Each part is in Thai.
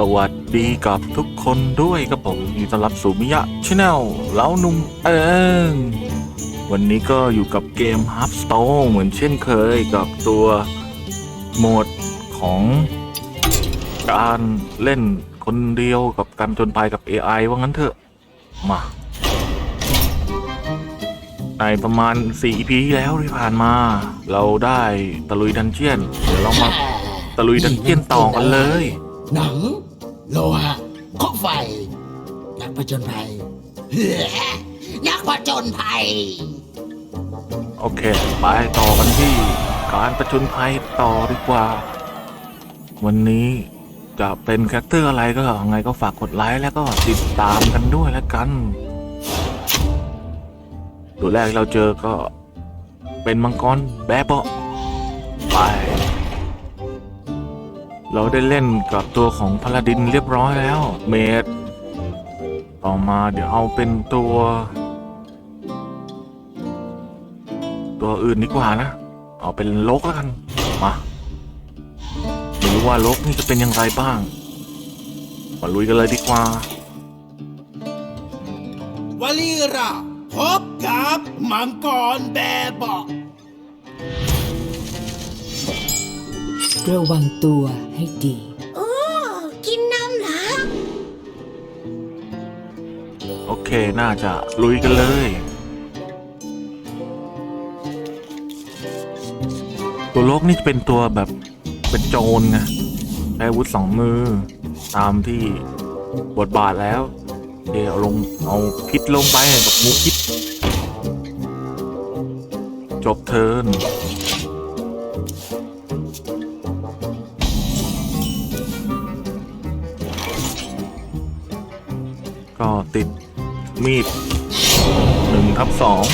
สวัสดีกับทุกคนด้วยครับผมยินดีต้อนรับสู่มิยะชาแนลเล้าหนุ่มเองวันนี้ก็อยู่กับเกม h a r p s t o n e เหมือนเช่นเคยกับตัวโหมดของการเล่นคนเดียวกับการจนภัยกับ AI ว่างั้นเถอะ มาในประมาณ 4 EP ที่แล้วที่ผ่านมา เราได้ตะลุยดันเจียน เดี๋ยวเรามาตะลุยดันเจียนต่อกันเลย หนัง โลหะข้อไฟ นักผจญภัยเฮ้อนักผจญภัย โอเค ไปต่อกันที่การประชนภัยต่อดีกว่า วันนี้จะเป็นแคคเตอร์อะไรก็ไงก็ฝากกดไลค์แล้วก็ติดตามกันด้วยแล้วกัน ตัวแรกเราเจอก็เป็นมังกรแบะเบาะไป เราได้เล่นกับตัวของพาลาดินเรียบร้อยแล้ว เมดต่อมาเดี๋ยวเอาเป็นตัว ตัวอื่นดีกว่านะ เอาเป็นลกแล้วกัน มาไม่รู้ว่าลกนี่จะเป็นย่างไรบ้าง มาลุยกันเลยดีกว่าวลีระพบกับมังกรแบบบาะ ระวังตัวให้ดี โอ้ กินน้ำเหรอ โอเค น่าจะลุยกันเลย ตัวลกนี่จะเป็นตัวแบบเป็นโจรไงใช้อาวุธสองมือ ตามที่บทบาทแล้วโอเคเอาลงเอาพิษลงไปกับงูพิษ จบเทิร์น ก็ติดมีดหนึ่งทับสอง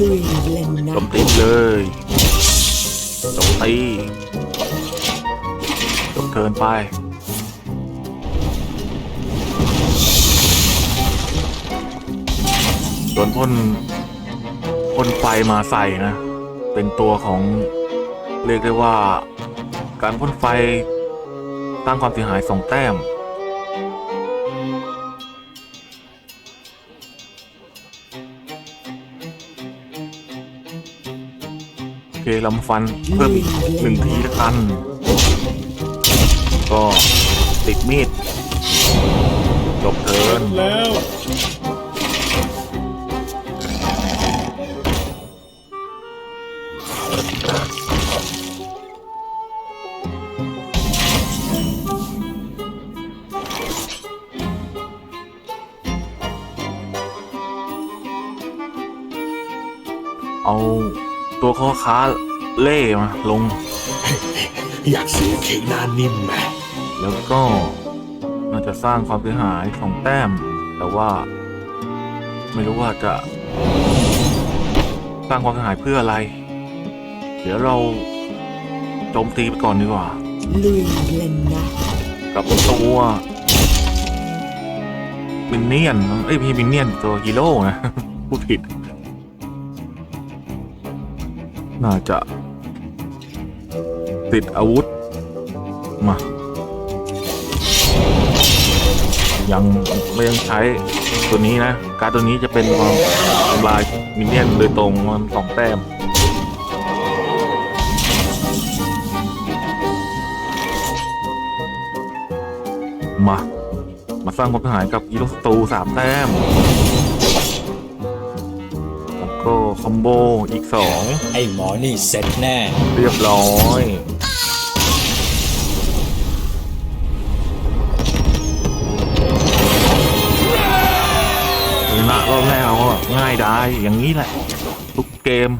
ลุยเล่นนะจมตีเลยจมตีจบเทิร์นไปส่วนพ่นพ่นไฟมาใส่นะ เป็นตัวของ เรียกได้ว่า การพ่นไฟตั้งความเสียหายสองแต้ม โอเคเรามาฟันเพิ่มอีกหนึ่งทีละกัน ก็ติดมีดจบเทิร์นแล้วเอาตัวข้อค้า เล่มาลง อยากซื้อเค้กหน้านิ่มไหมแล้วก็น่าจะสร้างความเสียหายสองแต้ม แต่ว่า ไม่รู้ว่าจะ สร้างความเสียหายเพื่ออะไร เดี๋ยวเราโจมตีไปก่อนดีกว่า ลุยเล่นนะ กับตัวมินเนี่ยนเอ้ยพี่มินเนี่ยนตัวฮีโร่นะ พูดผิด น่าจะ ติดอาวุธ มา ยังไม่ยังใช้ตัวนี้นะ การดตัวนี้จะเป็นความทำลายมินเนี่ยนโดยตรงมันสองแต้มมา มาสร้างความเสียหายกับอีโรสตูสามแต้ม แล้วก็คอมโบอีกสอง ไอ้หมอนี่เสร็จแน่ เรียบร้อย ง่ายได้อย่างนี้แหละ ทุกเกม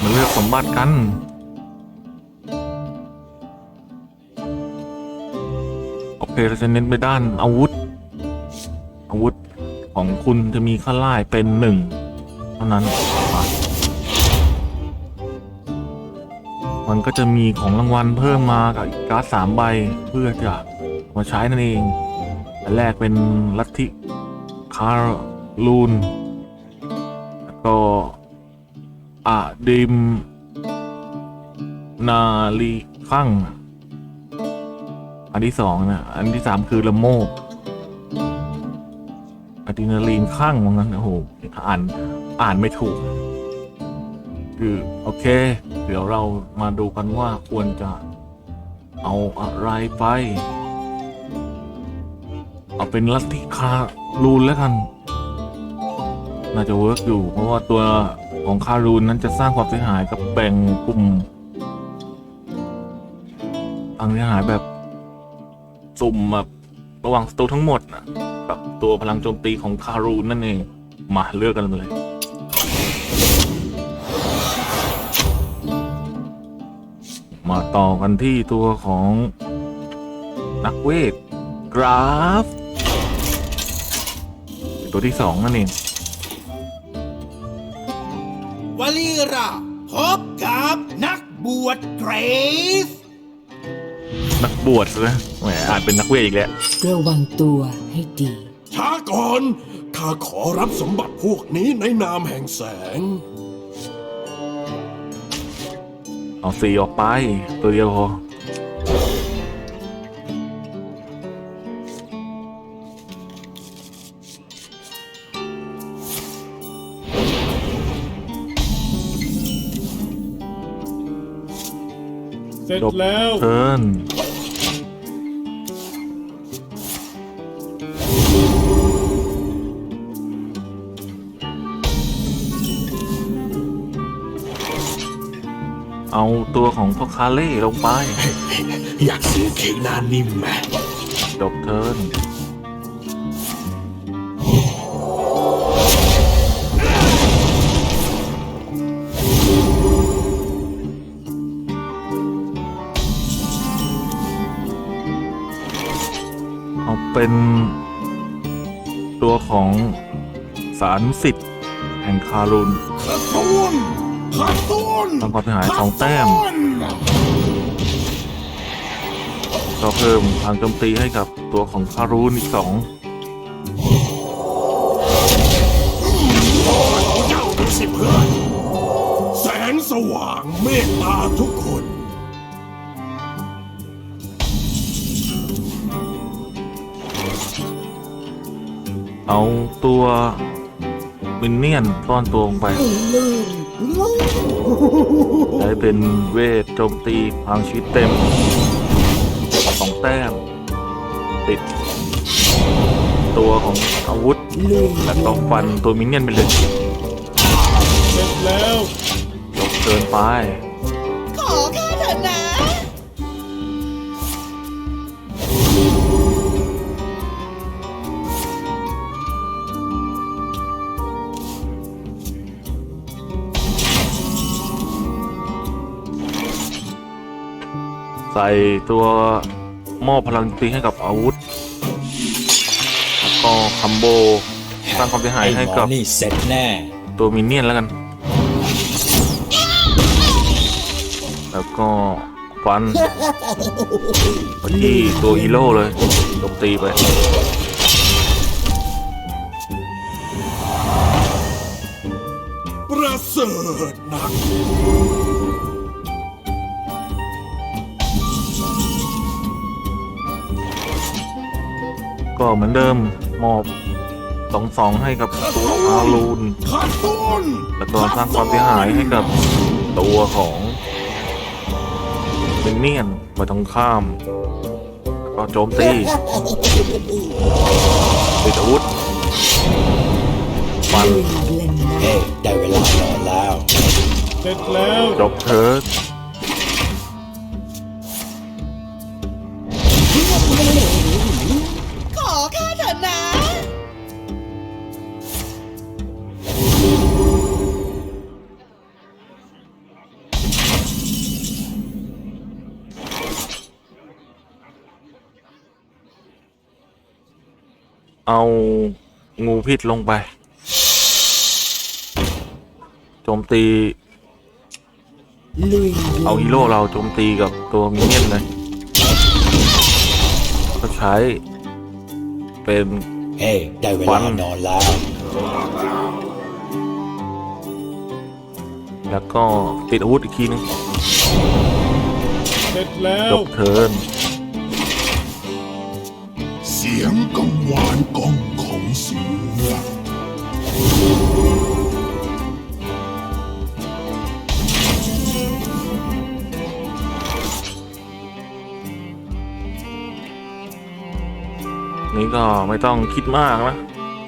มาเลือกสมบัติกันโอเคเราจะเน้นไปด้านอาวุธ อาวุธของคุณจะมีค่าล่ายเป็นหนึ่งเท่านั้นมันก็จะมีของรางวัลเพิ่มมากับอีการ์ดสามใบเพื่อจะมาใช้นั่นเอง อันแรกเป็นลัทธิคาร์ลูนแล้วก็อาดิม นาลีขั้งอันที่สองนะอันที่สามคือละโมบอะดรีนาลีนข้างว่างั้นโอ้โหอ่านอ่านไม่ถูก คือ โอเค เดี๋ยวเรามาดูกันว่าควรจะเอาอะไรไป เอาเป็นลัทธิคารูนแล้วกัน น่าจะเวิร์กอยู่ เพราะว่าตัวของคารูนนั้นจะสร้างความเสียหายกับแบ่งกลุ่มพังเสียหายแบบสุ่มแบบระหว่างศัตรูทั้งหมดนะกับตัวพลังโจมตีของคารูนนั่นเอง มาเลือกกันเลยมาต่อกันที่ตัวของนักเวทกราฟ ตัวที่สองนั่นเองวลีราพบกับนักบวชเกรซนักบวชนะแหมอ่านเป็นนักเวทอีกแล้วระวังตัวให้ดี ช้าก่อน ข้าขอรับสมบัติพวกนี้ในนามแห่งแสง เอาสี่ออกไป ตัวเดียวพอ เสร็จจบแล้ว เทิร์นเอาตัวของพ่อคาเล่ลงไป อยากซื้อเค้กหน้านิ่มไหม จบเทิร์น เอาเป็นตัวของสารสิทธิ์แห่งคารุนขัดต้นขัดต้นทำความเสียหายสองแต้มขัดนก็เพิ่มพลังโจมตีให้กับตัวของคารุนอีกสองเจ้าดูสิเพื่อนแสงสว่างเมตตาทุกคน เอาตัวมินเนี่ยนซ่อนตัวลงไปใช้เป็นเวทโจมตีพลังชีวิตเต็มสองแต้มติด ตัวของอาวุธและต้องฟันตัวมินเนี่ยนไปเลยเสร็จแล้วจบเกินไป ใส่ตัวมอบพลังตีให้กับอาวุธ แล้วก็คัมโบสร้างความเสียหายให้กับนี่เสร็จแน่ ตัวมินเนี่ยนแล้วกัน แล้วก็ฟันไปที่ตัวฮีโร่เลยโจมตีไป ก็เหมือนเดิมมอบสองสองให้กับตัวอารูนขัดต้นแล้วก็สร้างความเสียหายให้กับตัวของมินเนี่ยนไปตรงข้าม ก็โจมตีติดอาวุธฟันเล่นนะเฮ้ยได้เวลานอนแล้ว เสร็จแล้ว จบเทิร์ เอางูพิษลงไป โจมตีลุยเอาฮีโร่เราโจมตีกับตัวมินเนี่ยนเลย ก็ใช้ เป็นเฮ้ยได้เววัลานนอนแล้ว แล้วก็ติดอาวุธอีกทีนึงเสร็จแล้จวบเทิร์นเสียงกัง วานก้องของเสือนี่ก็ไม่ต้องคิดมากนะ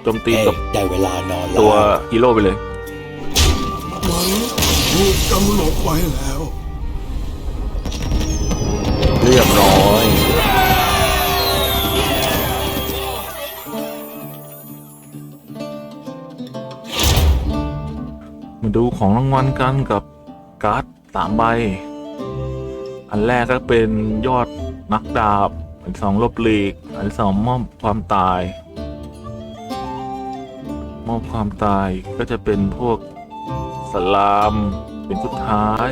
โจมตีเฮ้ยกับได้เวลานอนตัวแล้วฮีโร่ไปเลย มันถูกกำหนดไว้แล้ว ดูของรางวัลกันกับการ์ดสามใบ อันแรกก็เป็นยอดนักดาบ อันสองลบลีก อันสองมอบความตาย มอบความตายก็จะเป็นพวกสลามเป็นสุดท้าย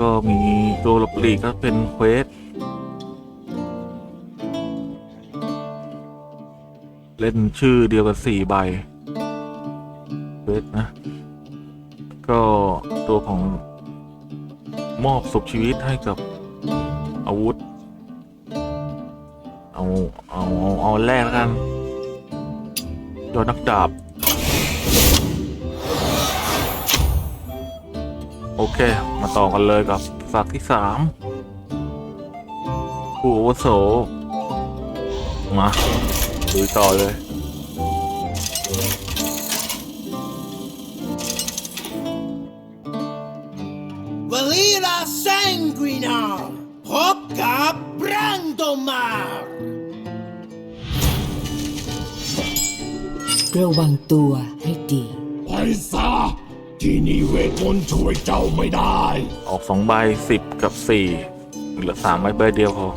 ก็มีตัวลบลีกก็เป็นเควสเล่นชื่อเดียวกันสี่ใบ สนะ ก็ตัวของมอบสุขชีวิตให้กับอาวุธ เอา เอา เอาเอาแรกแล้วกันยอดนักดาบ โอเค มาต่อกันเลยกับฝากที่สามผู้อาวุโสมาดูต่อเลย วลีลาแซงกรีนาพบกับแบรนโดมาร์ระวังตัวให้ดีไปซะที่นี่เวทมนต์ช่วยเจ้าไม่ได้ ออกสองใบสิบกับสี่เหลือสามใบใบเดียวพอ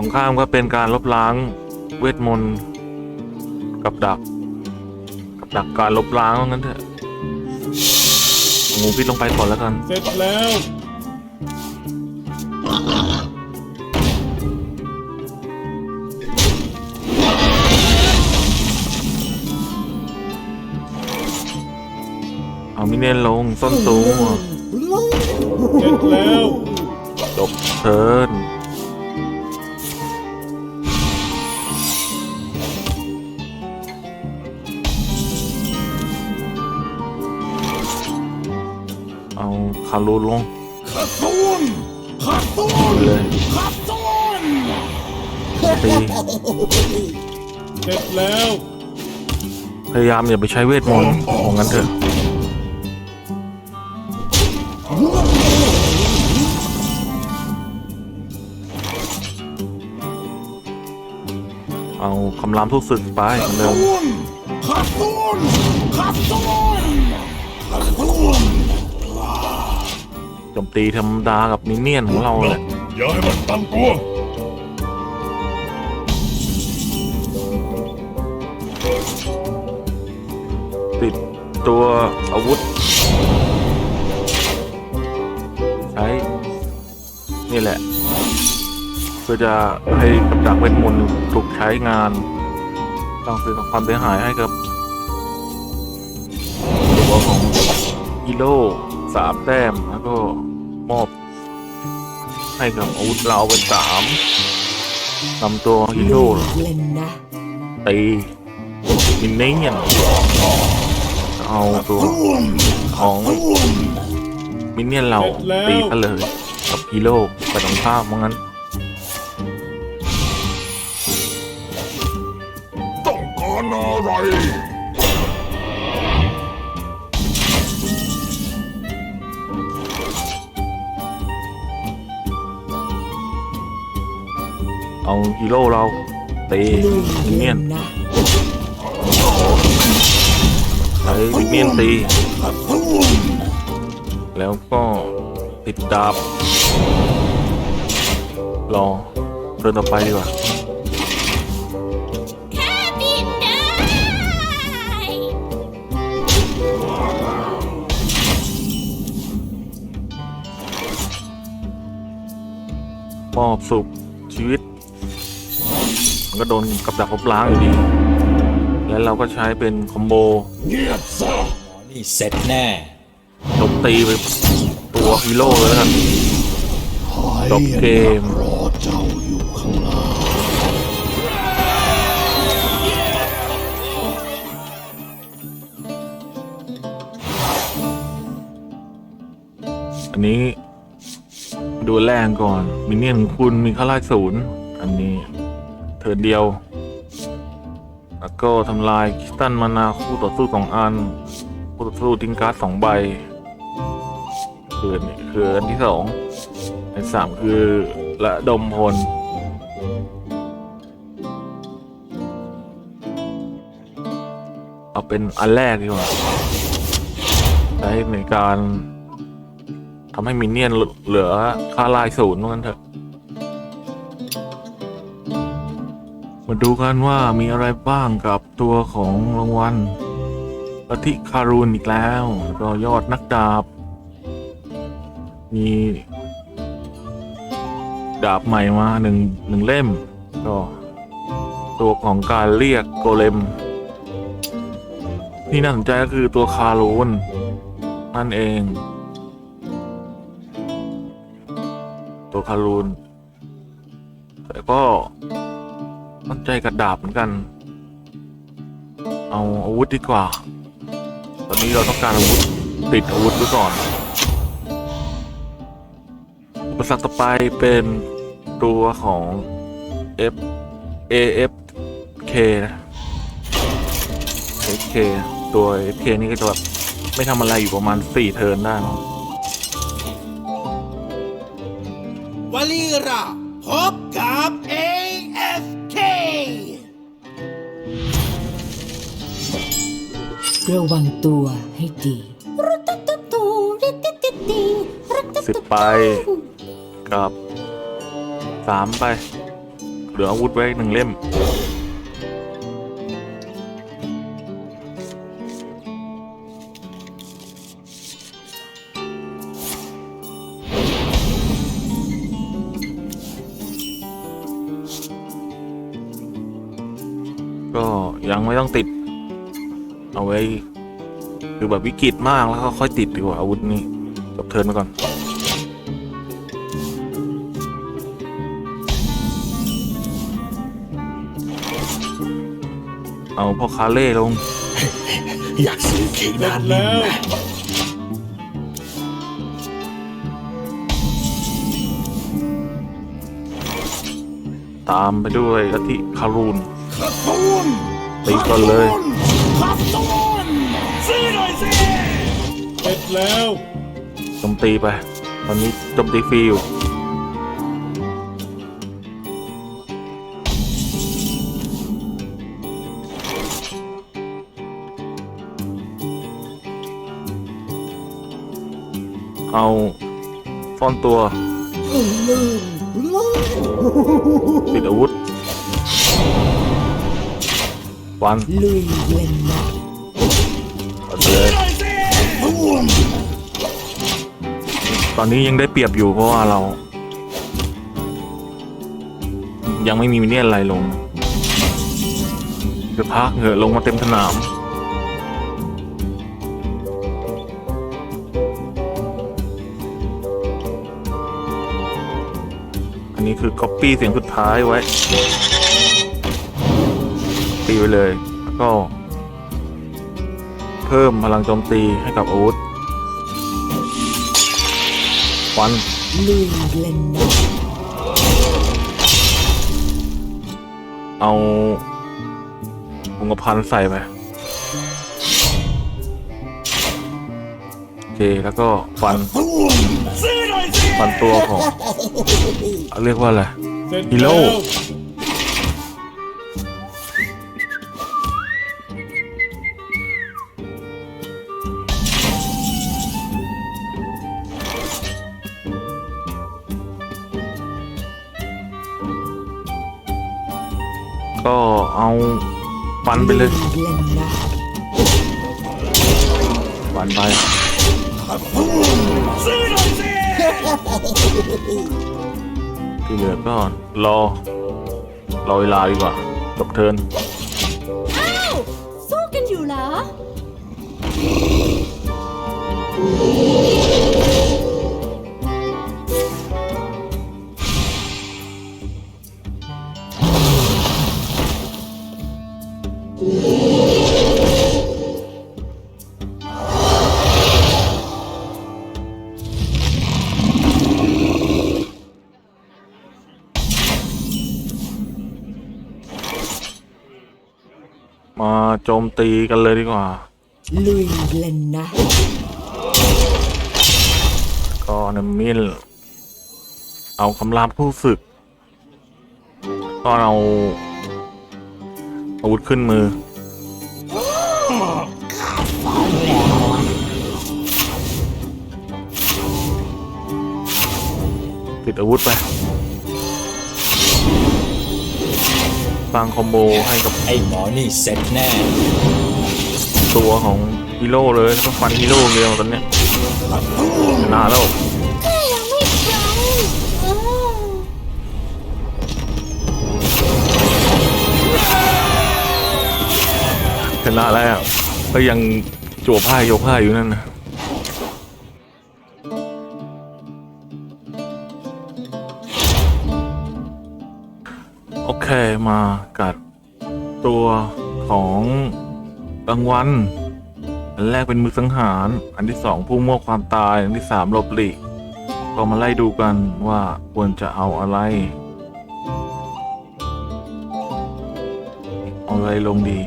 รงข้ามก็เป็นการลบล้างเวทมนต์กับดัก กับดักการลบล้างว่างั้นเถอะเอางูพิษลงไปก่อนแล้วกันเสร็จแล้วเอามิเนนลงส้นสูงเสร็จแล้วจบเทิร์ คารูลงขัดตูนขัดตูนเลยขัดตูนตีเสร็จแล้ว พยายามอย่าไปใช้เวทมนต์ของงั้นเถอะเอาคำรามทุกศึกไปเหมือนเดิมตูนขัดตูนขัดตูนขัดตูนโจ มตีธรรมดากับมินเนี่ยนของเราแหละอย่าให้มันตั้งตัวติดตัวอาวุธ ใช้ นี่แหละ เพื่อจะให้กับดักเวทมนต์ถูกใช้งานต้องซื้อความเสียหายให้กับตัวของฮีโร่ สามแต้มแล้วก็มอบ ให้กับอาวุธเราเป็นสามนำตัวฮีโร่เล่นนะตีมินเนี่ยนเอาตัวของมินเนี่ยนเราตีกันเลย กับฮีโร่ไปตรงข้ามว่างั้นต้องการอะไร เอาฮีโร่เราเตะมิเนียนใช้มิเนียนตี แล้วก็ติดดาบ รอเรื่องต่อไปดีกว่าปอบสุขชีวิต ก็โดนกับดักลบล้างอยู่ดี แล้วเราก็ใช้เป็นคอมโบเงียบซะนี่เสร็จแน่โจมตีไปตัวฮีโร่เลยแล้วกันจบเกมรอเจ้าอยู่ข้างล่างอันนี้ดูแรงก่อน มินเนี่ยนของคุณมีค่าไล่ศูนย์อันนี้ เทิร์นเดียว แล้วก็ทำลายคิสตันมานาคู่ต่อสู้สองอัน คู่ต่อสู้ทิ้งการ์ดสองใบคือนนี้คืออันที่สองอันสามคือระดมพลเอาเป็นอันแรกดีกว่าใช้ในการทำให้มินเนี่ยนเหลือค่าลายศูนย์ว่างั้นเถอะ มาดูกันว่ามีอะไรบ้างกับตัวของรางวัลลัทธิคารูนอีกแล้วแล้วก็ยอดนักดาบ มีดาบใหม่มาหนึ่งหนึ่งเล่ม ก็ ตัวของการเรียกโกเลม ที่น่าสนใจก็คือตัวคารูนนั่นเอง ตัวคารูนแต่ก็ มั่นใจกับดาบเหมือนกัน เอาอาวุธดีกว่า ตอนนี้เราต้องการอาวุธติดอาวุธไว้ก่อนอุปสรรคต่อไปเป็นตัวของ F AFK นะ FK ตัว FK นี่ก็จะแบบไม่ทำอะไรอยู่ประมาณ 4 เทิร์นได้มั้งวลีราพบกับ AFK ระวังตัวให้ดีสิบไปกับสามไป เหลืออาวุธไว้หนึ่งเล่ม คือแบบวิกฤตมากแล้วก็ค่อยติดดีกว่าอาวุธนี้จบเทิร์นไปก่อนเอาพ่อคาเล่ลง อยากซื้อเค้กด้านนี้ไหมตามไปด้วยลัทธิคารูนขัดตูนตีก่อนเลยขัดตูน ร็จแล้วโจมตีไป ตอนนี้โจมตีฟรีอยู่เอาซ่อนตัวปิดอาวุธวันลุยเล่นนะเอาเลย ตอนนี้ยังได้เปรียบอยู่เพราะว่าเรา ยังไม่มีมินเนี่ยนอะไรลงเดี๋ยวพักเหอะลงมาเต็มสนาม อันนี้คือก๊อปปี้เสียงสุดท้ายไว้ตีไว้เลย แล้วก็ เพิ่มพลังโจมตีให้กับอาวุธฟันลุยเล่นเอาวงกพันใส่ไปโอเค แล้วก็ฟัน ฟันตัวของ เรียกว่าอะไรฮีโร่ ฟันไปเลยเล่นนะฟันไปที่เหลือก็รอ รอเวลาดีกว่าจบเทินสู้กันอยู่เหรอ โจมตีกันเลยดีกว่า ลุยเล่นนะ ก็นำมิลเอาคำรามผู้ศึก ก็เอาอาวุธขึ้นมือ ติดอาวุธไป สร้างคอมโบให้กับไอ้หมอนี่เสร็จแน่ ตัวของฮีโร่เลยต้องฟันฮีโร่เดียวตอนเนี้ยชนะแล้วยังไม่ตรงเออชนะแล้วก็ยังจั่วผ้ายกผ้าอยู่นั่นนะ คมากัดตัวของรางวัลอันแรกเป็นมือสังหาร อันที่สองผู้มั่วความตาย อันที่สามหลบหลีกก็มาไล่ดูกันว่าควรจะเอาอะไร เอาอะไรลงดี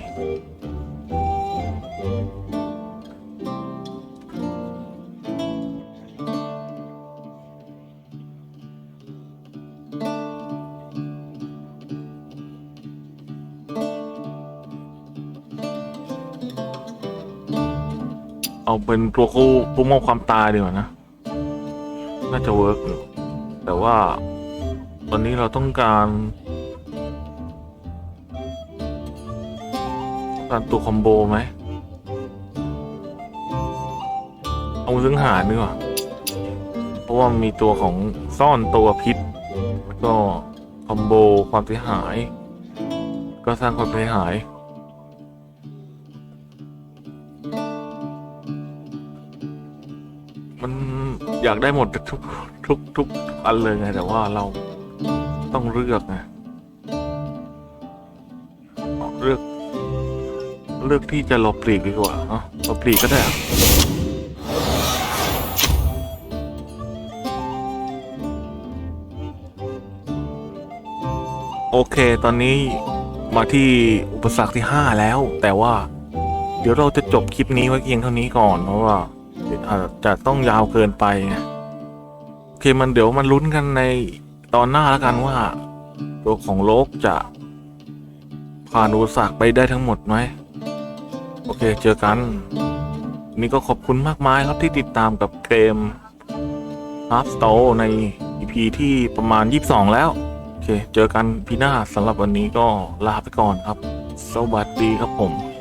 เอาเป็นตัวคู่ผู้มอบความตายดีกว่านะ น่าจะเวิร์กอยู่แต่ว่าตอนนี้เราต้องการต้องการตัวคอมโบไหมเอาซึ่งหารดีกว่าเพราะว่ามีตัวของซ่อนตัวพิษแล้วก็คอมโบความเสียหาย ก็สร้างความเสียหายากได้หมดทุกทุกทุกอันเลยไงแต่ว่าเราต้องเลือกไงเลือก เลือกที่จะหลบปลีกดีกว่าเนาะหลบปลีกก็ได้อะโอเค ตอนนี้มาที่อุปสรรคที่ 5 แล้ว แต่ว่า เดี๋ยวเราจะจบคลิปนี้ไว้เพียงเท่านี้ก่อนเพราะว่า อาจจะต้องยาวเกินไปโอเคมันเดี๋ยวมันลุ้นกันในตอนหน้าแล้วกันว่า ตัวของโลกจะผ่านอุปสรรคไปได้ทั้งหมดไหมโอเคเจอกัน นี่ก็ขอบคุณมากมายครับที่ติดตามกับเกม Half s t o r e ใน EP ที่ประมาณ 22 แล้ว โอเค เจอกันพี่หน้าสำหรับวันนี้ก็ลาไปก่อนครับ สวัสดีครับผม